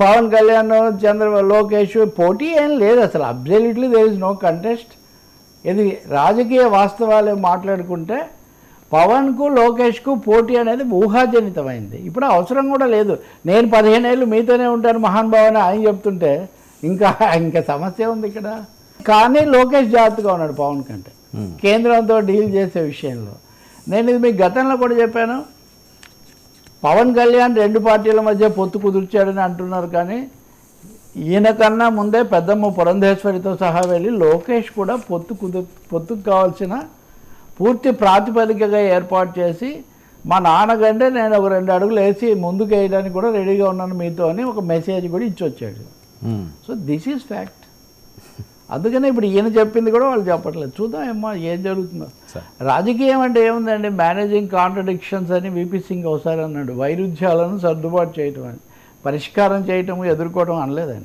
పవన్ కళ్యాణ్ చంద్ర లోకేష్ పోటీ ఏం లేదు అసలు. Absolutely there is no contest ఇది రాజకీయ వాస్తవాలే మాట్లాడుకుంటే పవన్కు లోకేష్కు పోటీ అనేది ఊహాజనితమైంది. ఇప్పుడు అవసరం కూడా లేదు. నేను పదిహేను ఏళ్ళు మీతోనే ఉంటాను మహాన్ భావన ఆయన చెప్తుంటే ఇంకా ఇంకా సమస్య ఉంది ఇక్కడ. కానీ లోకేష్ జాగ్రత్తగా ఉన్నాడు పవన్ కంటే. కేంద్రంతో డీల్ చేసే విషయంలో. నేను ఇది మీకు గతంలో కూడా చెప్పాను. పవన్ కళ్యాణ్ రెండు పార్టీల మధ్య పొత్తు కుదుర్చాడని అంటున్నారు కానీ ఈయన కన్నా ముందే పెద్దమ్మ పురంధేశ్వరితో సహా వెళ్ళి లోకేష్ కూడా పొత్తు కుదు పొత్తుకు కావాల్సిన పూర్తి ప్రాతిపదికగా ఏర్పాటు చేసి మా నాన్నకంటే నేను ఒక రెండు అడుగులు వేసి ముందుకు వేయడానికి కూడా రెడీగా ఉన్నాను మీతో అని ఒక మెసేజ్ కూడా ఇచ్చి వచ్చాడు. సో దిస్ ఈజ్ ఫ్యాక్ట్ అందుకనే ఇప్పుడు ఈయన చెప్పింది కూడా వాళ్ళు చెప్పట్లేదు. చూద్దాం ఏమో ఏం జరుగుతుందో. రాజకీయం అంటే ఏముందండి? మేనేజింగ్ కాంట్రడిక్షన్స్ అని విపి సింగ్ ఒకసారి అన్నాడు. వైరుధ్యాలను సర్దుబాటు చేయటం అని. పరిష్కారం చేయటం ఎదుర్కోవటం అనలేదు ఆయన.